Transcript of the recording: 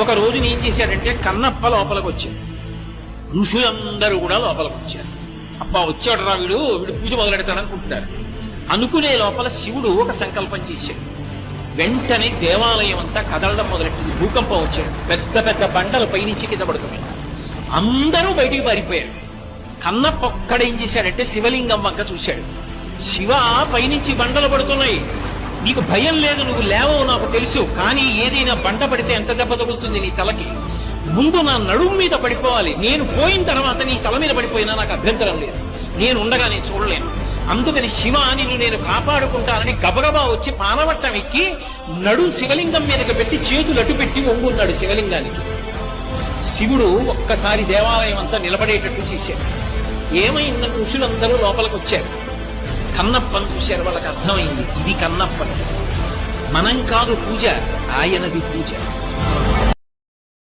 ఒక రోజున ఏం చేశాడంటే కన్నప్ప లోపలికి వచ్చాడు ఋషులందరూ కూడా లోపలికి వచ్చారు అప్ప వచ్చాడు రా వీడు వీడు పూజ మొదలెడతాడు అనుకుంటున్నారు. అనుకునే లోపల శివుడు ఒక సంకల్పం చేశాడు. వెంటనే దేవాలయం అంతా కదలడం మొదలెట్టింది. భూకంపం వచ్చాడు. పెద్ద పెద్ద బండలు పైనుంచి కింద పడుతున్నాయి. అందరూ బయటికి పారిపోయారు. కన్నప్ప ఒక్కడేం చేశాడంటే శివలింగం వంక చూశాడు. శివ పైనుంచి బండలు పడుతున్నాయి. నీకు భయం లేదు నువ్వు లేవో నాకు తెలుసు. కానీ ఏదైనా బండ పడితే ఎంత దెబ్బ తగులుతుంది నీ తలకి? ముందు నా నడుము మీద పడిపోవాలి. నేను పోయిన తర్వాత నీ తల మీద పడిపోయినా నాకు అభ్యంతరం లేదు. నేను ఉండగా నేను చూడలేను. అందుకని శివ నిన్ను నేను కాపాడుకుంటానని గబగబా వచ్చి పానవట్టం ఎక్కి నడుం శివలింగం మీదకి పెట్టి చేతులు అటు పెట్టి ఒంగున్నాడు శివలింగానికి. శివుడు ఒక్కసారి దేవాలయం అంతా నిలబడేటట్టు చేశాడు. ఏమైందని ఋషులందరూ లోపలికి వచ్చారు కన్నప్పని చూశారు వాళ్ళకి అర్థమైంది. ఇది కన్నప్ప. మనం కాదు పూజ ఆయనది పూజ.